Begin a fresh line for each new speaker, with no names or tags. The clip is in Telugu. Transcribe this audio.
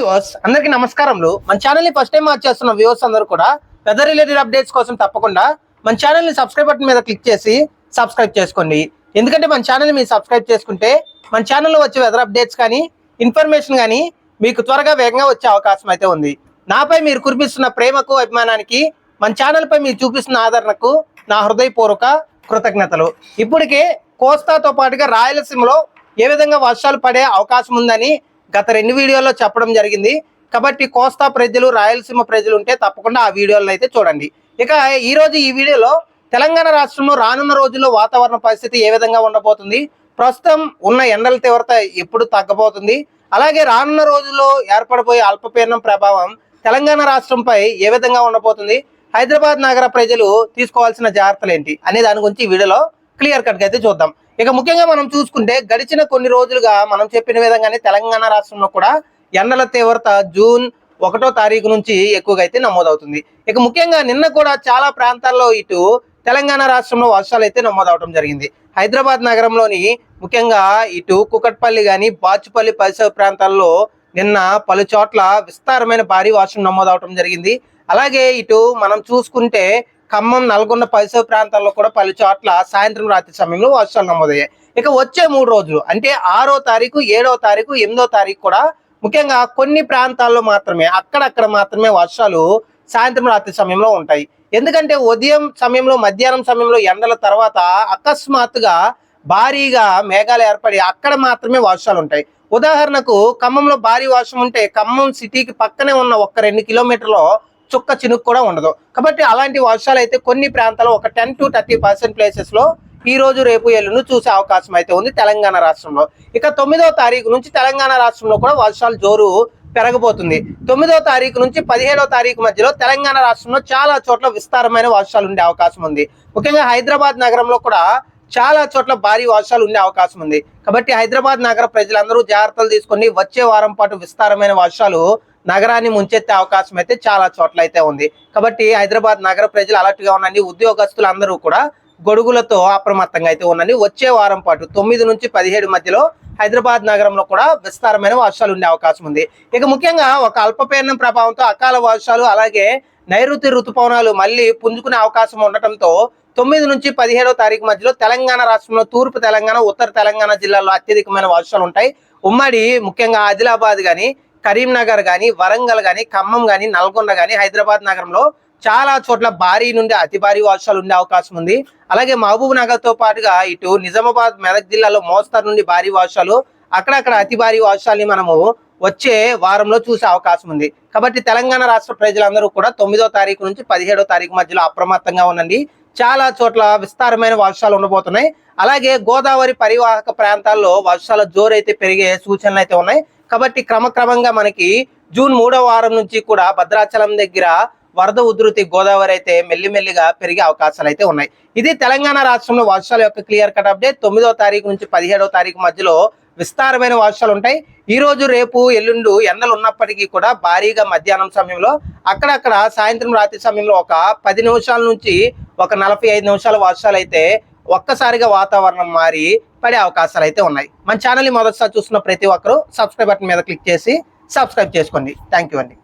వ్యూవర్స్ అందరికీ నమస్కారంలు మన ఛానల్ని ఫస్ట్ టైం వాచ్ చేస్తున్న వ్యూవర్స్ అందరూ కూడా వెదర్ రిలేటెడ్ అప్డేట్స్ కోసం తప్పకుండా మన ఛానల్ని సబ్స్క్రైబ్ బటన్ మీద క్లిక్ చేసి సబ్స్క్రైబ్ చేసుకోండి. ఎందుకంటే మన ఛానల్ మీరు సబ్స్క్రైబ్ చేసుకుంటే మన ఛానల్లో వచ్చే వెదర్ అప్డేట్స్ కానీ ఇన్ఫర్మేషన్ కానీ మీకు త్వరగా వేగంగా వచ్చే అవకాశం అయితే ఉంది. నాపై మీరు కురిపిస్తున్న ప్రేమకు అభిమానానికి మన ఛానల్పై మీరు చూపిస్తున్న ఆదరణకు నా హృదయపూర్వక కృతజ్ఞతలు. ఇప్పటికే కోస్తాతో పాటుగా రాయలసీమలో ఏ విధంగా వర్షాలు పడే అవకాశం ఉందని గత రెండు వీడియోల్లో చెప్పడం జరిగింది. కాబట్టి కోస్తా ప్రజలు రాయలసీమ ప్రజలు ఉంటే తప్పకుండా ఆ వీడియోలను అయితే చూడండి. ఇక ఈరోజు ఈ వీడియోలో తెలంగాణ రాష్ట్రంలో రానున్న రోజుల్లో వాతావరణ పరిస్థితి ఏ విధంగా ఉండబోతుంది? ప్రస్తుతం ఉన్న ఎండల తీవ్రత ఎప్పుడు తగ్గబోతుంది? అలాగే రానున్న రోజుల్లో ఏర్పడబోయే అల్పపీడనం ప్రభావం తెలంగాణ రాష్ట్రంపై ఏ విధంగా ఉండబోతుంది? హైదరాబాద్ నగర ప్రజలు తీసుకోవాల్సిన జాగ్రత్తలు ఏంటి? అనే దాని గురించి ఈ వీడియోలో క్లియర్ కట్గా అయితే చూద్దాం. ఇక ముఖ్యంగా మనం చూసుకుంటే గడిచిన కొన్ని రోజులుగా మనం చెప్పిన విధంగానే తెలంగాణ రాష్ట్రంలో కూడా ఎండల తీవ్రత జూన్ ఒకటో తారీఖు నుంచి ఎక్కువగా అయితే నమోదవుతుంది. ఇక ముఖ్యంగా నిన్న కూడా చాలా ప్రాంతాల్లో ఇటు తెలంగాణ రాష్ట్రంలో వర్షాలు అయితే నమోదవడం జరిగింది. హైదరాబాద్ నగరంలోని ముఖ్యంగా ఇటు కుకట్పల్లి కానీ బాచుపల్లి పరిసర ప్రాంతాల్లో నిన్న పలు చోట్ల విస్తారమైన భారీ వర్షం నమోదవడం జరిగింది. అలాగే ఇటు మనం చూసుకుంటే ఖమ్మం నల్గొండ పరిసర ప్రాంతాల్లో కూడా పలు చోట్ల సాయంత్రం రాత్రి సమయంలో వర్షాలు నమోదయ్యాయి. ఇక వచ్చే మూడు రోజులు అంటే ఆరో తారీఖు ఏడో తారీఖు ఎనిమిదో తారీఖు కూడా ముఖ్యంగా కొన్ని ప్రాంతాల్లో మాత్రమే అక్కడక్కడ మాత్రమే వర్షాలు సాయంత్రం రాత్రి సమయంలో ఉంటాయి. ఎందుకంటే ఉదయం సమయంలో మధ్యాహ్నం సమయంలో ఎండల తర్వాత అకస్మాత్తుగా భారీగా మేఘాలు ఏర్పడి అక్కడ మాత్రమే వర్షాలు ఉంటాయి. ఉదాహరణకు ఖమ్మంలో భారీ వర్షం ఉంటే ఖమ్మం సిటీకి పక్కనే ఉన్న ఒక్క రెండు కిలోమీటర్లో చుక్క చినుకు కూడా ఉండదు. కాబట్టి అలాంటి వర్షాలు అయితే కొన్ని ప్రాంతాల్లో ఒక టెన్ టు థర్టీ పర్సెంట్ ప్లేసెస్లో ఈ రోజు రేపు ఎల్లును చూసే అవకాశం అయితే ఉంది తెలంగాణ రాష్ట్రంలో. ఇక తొమ్మిదో తారీఖు నుంచి తెలంగాణ రాష్ట్రంలో కూడా వర్షాలు జోరు పెరగబోతుంది. తొమ్మిదో తారీఖు నుంచి పదిహేడో తారీఖు మధ్యలో తెలంగాణ రాష్ట్రంలో చాలా చోట్ల విస్తారమైన వర్షాలు ఉండే అవకాశం ఉంది. ముఖ్యంగా హైదరాబాద్ నగరంలో కూడా చాలా చోట్ల భారీ వర్షాలు ఉండే అవకాశం ఉంది. కాబట్టి హైదరాబాద్ నగర ప్రజలందరూ జాగ్రత్తలు తీసుకొని వచ్చే వారం పాటు విస్తారమైన వర్షాలు నగరాన్ని ముంచెత్తే అవకాశం అయితే చాలా చోట్ల అయితే ఉంది. కాబట్టి హైదరాబాద్ నగర ప్రజలు అలర్ట్గా ఉండండి ఉద్యోగస్తులు అందరూ కూడా గొడుగులతో అప్రమత్తంగా అయితే ఉండండి వచ్చే వారం పాటు తొమ్మిది నుంచి పదిహేడు మధ్యలో హైదరాబాద్ నగరంలో కూడా విస్తారమైన వర్షాలు ఉండే అవకాశం ఉంది. ఇక ముఖ్యంగా ఒక అల్పపీడనం ప్రభావంతో అకాల వర్షాలు అలాగే నైరుతి ఋతుపవనాలు మళ్ళీ పుంజుకునే అవకాశం ఉండటంతో తొమ్మిది నుంచి పదిహేడో తారీఖు మధ్యలో తెలంగాణ రాష్ట్రంలో తూర్పు తెలంగాణ ఉత్తర తెలంగాణ జిల్లాల్లో అత్యధికమైన వర్షాలు ఉంటాయి. ఉమ్మడి ముఖ్యంగా ఆదిలాబాద్ కానీ కరీంనగర్ కానీ వరంగల్ కానీ ఖమ్మం కానీ నల్గొండ కానీ హైదరాబాద్ నగరంలో చాలా చోట్ల భారీ నుండి అతి భారీ వర్షాలు ఉండే అవకాశం ఉంది. అలాగే మహబూబ్ నగర్తో పాటుగా ఇటు నిజామాబాద్ మెదక్ జిల్లాలో మోస్తరు నుండి భారీ వర్షాలు అక్కడక్కడ అతి భారీ వర్షాలని మనము వచ్చే వారంలో చూసే అవకాశం ఉంది. కాబట్టి తెలంగాణ రాష్ట్ర ప్రజలందరూ కూడా తొమ్మిదో తారీఖు నుంచి పదిహేడో తారీఖు మధ్యలో అప్రమత్తంగా ఉండండి. చాలా చోట్ల విస్తారమైన వర్షాలు ఉండబోతున్నాయి. అలాగే గోదావరి పరివాహక ప్రాంతాల్లో వర్షాల జోరైతే పెరిగే సూచనలు అయితే ఉన్నాయి. కాబట్టి క్రమక్రమంగా మనకి జూన్ మూడో వారం నుంచి కూడా భద్రాచలం దగ్గర వరద ఉధృతి గోదావరి అయితే మెల్లిమెల్లిగా పెరిగే అవకాశాలు అయితే ఉన్నాయి. ఇది తెలంగాణ రాష్ట్రంలో వర్షాల యొక్క క్లియర్ కట్ అప్డేట్. తొమ్మిదో తారీఖు నుంచి పదిహేడో తారీఖు మధ్యలో విస్తారమైన వర్షాలు ఉంటాయి. ఈ రోజు రేపు ఎల్లుండు ఎండలు ఉన్నప్పటికీ కూడా భారీగా మధ్యాహ్నం సమయంలో అక్కడక్కడ సాయంత్రం రాత్రి సమయంలో ఒక పది నిమిషాల నుంచి ఒక నలభై ఐదు నిమిషాల వర్షాలు అయితే ఒక్కసారిగా వాతావరణం మారి పడే అవకాశాలు అయితే ఉన్నాయి. మన ఛానల్ని మొదటిసారి చూస్తున్న ప్రతి ఒక్కరూ సబ్స్క్రైబ్ బటన్ మీద క్లిక్ చేసి సబ్స్క్రైబ్ చేసుకోండి. థ్యాంక్ యూ అండి.